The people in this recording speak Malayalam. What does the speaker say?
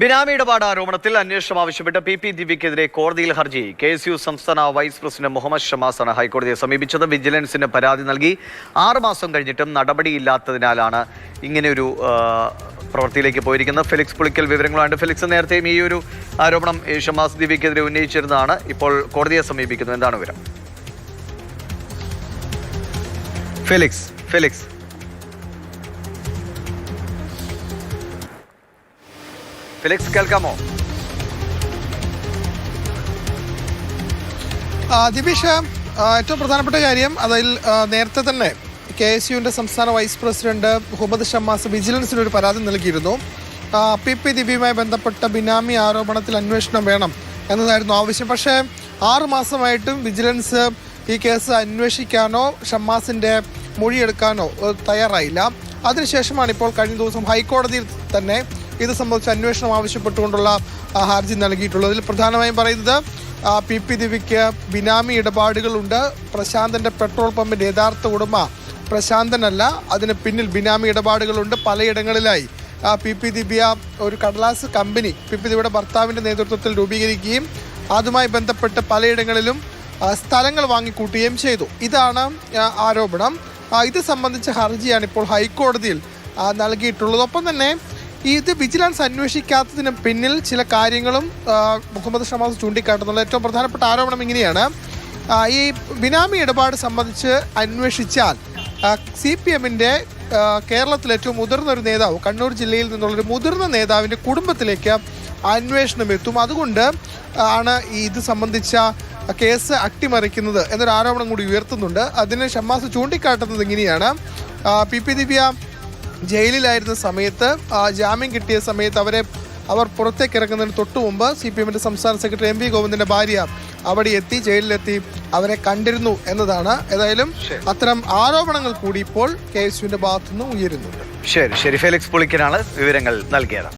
ബിനാമി ഇടപാട് ആരോപണത്തിൽ അന്വേഷണം ആവശ്യപ്പെട്ട് പി പി ദിവ്യക്കെതിരെ കോടതിയിൽ ഹർജി. കെ എസ് യു സംസ്ഥാന വൈസ് പ്രസിഡന്റ് മുഹമ്മദ് ഷമാസാണ് ഹൈക്കോടതിയെ സമീപിച്ചത്. വിജിലൻസിന് പരാതി നൽകി. ആറുമാസം കഴിഞ്ഞിട്ടും നടപടിയില്ലാത്തതിനാലാണ് ഇങ്ങനെയൊരു പ്രവൃത്തിയിലേക്ക് പോയിരിക്കുന്നത്. ഫെലിക്സ് പുളിക്കൽ വിവരങ്ങളുണ്ട് ഫെലിക്സ് നേരത്തെയും ഈ ഒരു ആരോപണം ഷമാസ് ദിവ്യക്കെതിരെ ഉന്നയിച്ചിരുന്നതാണ്. ഇപ്പോൾ കോടതിയെ സമീപിക്കുന്നത് എന്താണ് വിവരം? Felix Felix. ഫെലിക്സ് കേൾക്കാമോ ആ, ഏറ്റവും പ്രധാനപ്പെട്ട കാര്യം അതിൽ നേരത്തെ തന്നെ കെ എസ് യുവിന്റെ സംസ്ഥാന വൈസ് പ്രസിഡന്റ് മുഹമ്മദ് ഷമ്മാസ് വിജിലൻസിന് ഒരു പരാതി നൽകിയിരുന്നു. പി പി ദിവ്യയുമായി ബന്ധപ്പെട്ട ബിനാമി ആരോപണത്തിൽ അന്വേഷണം വേണം എന്നതായിരുന്നു ആവശ്യം. പക്ഷേ ആറു മാസമായിട്ടും വിജിലൻസ് ഈ കേസ് അന്വേഷിക്കാനോ ഷമ്മാസിന്റെ മൊഴിയെടുക്കാനോ തയ്യാറായില്ല. അതിനുശേഷമാണ് ഇപ്പോൾ കഴിഞ്ഞ ദിവസം ഹൈക്കോടതിയിൽ തന്നെ ഇത് സംബന്ധിച്ച് അന്വേഷണം ആവശ്യപ്പെട്ടുകൊണ്ടുള്ള ഹർജി നൽകിയിട്ടുള്ളത്. ഇതിൽ പ്രധാനമായും പറയുന്നത് പി പി ദിവ്യയ്ക്ക് ബിനാമി ഇടപാടുകളുണ്ട്. പ്രശാന്തന്റെ പെട്രോൾ പമ്പിന്റെ യഥാർത്ഥ ഉടമ പ്രശാന്തനല്ല. അതിന് പിന്നിൽ ബിനാമി ഇടപാടുകളുണ്ട് പലയിടങ്ങളിലായി. പി പി ദിവ്യ ഒരു കടലാസ് കമ്പനി പി പി ദിവ്യയുടെ ഭർത്താവിന്റെ നേതൃത്വത്തിൽ രൂപീകരിക്കുകയും അതുമായി ബന്ധപ്പെട്ട് പലയിടങ്ങളിലും സ്ഥലങ്ങൾ വാങ്ങിക്കൂട്ടുകയും ചെയ്തു. ഇതാണ് ആരോപണം. ഇത് സംബന്ധിച്ച ഹർജിയാണ് ഇപ്പോൾ ഹൈക്കോടതിയിൽ നൽകിയിട്ടുള്ളത്. ഒപ്പം തന്നെ ഇത് വിജിലൻസ് അന്വേഷിക്കാത്തതിന് പിന്നിൽ ചില കാര്യങ്ങളും മുഹമ്മദ് ഷമാസ് ചൂണ്ടിക്കാട്ടുന്നുള്ള ഏറ്റവും പ്രധാനപ്പെട്ട ആരോപണം ഇങ്ങനെയാണ്. ഈ ബിനാമി ഇടപാട് സംബന്ധിച്ച് അന്വേഷിച്ചാൽ സി പി എമ്മിന്റെ കേരളത്തിലെ ഏറ്റവും മുതിർന്ന ഒരു നേതാവ് കണ്ണൂർ ജില്ലയിൽ നിന്നുള്ളൊരു മുതിർന്ന നേതാവിന്റെ കുടുംബത്തിലേക്ക് അന്വേഷണം എത്തും. അതുകൊണ്ട് ആണ് ഇത് സംബന്ധിച്ച കേസ് അട്ടിമറിക്കുന്നത് എന്നൊരു ആരോപണം കൂടി ഉയർത്തുന്നുണ്ട്. അതിന് ഷമ്മാസ് ചൂണ്ടിക്കാട്ടുന്നത് ഇങ്ങനെയാണ്. പി പി ദിവ്യ ജയിലിലായിരുന്ന സമയത്ത് ആ, ജാമ്യം കിട്ടിയ സമയത്ത് അവരെ അവർ പുറത്തേക്ക് ഇറങ്ങുന്നതിന് തൊട്ടു മുമ്പ് സി പി എമ്മിന്റെ സംസ്ഥാന സെക്രട്ടറി എം വി ഗോവിന്ദന്റെ ഭാര്യ അവിടെ എത്തി ജയിലിലെത്തി അവരെ കണ്ടിരുന്നു എന്നതാണ്. ഏതായാലും അത്തരം ആരോപണങ്ങൾ കൂടി ഇപ്പോൾ കെ എസ് യുവിന്റെ ഭാഗത്തുനിന്ന് ഉയരുന്നുണ്ട്. ശരി ശരി. ഫെലിക്സ് പുളിക്കനാണ് വിവരങ്ങൾ നൽകിയത്.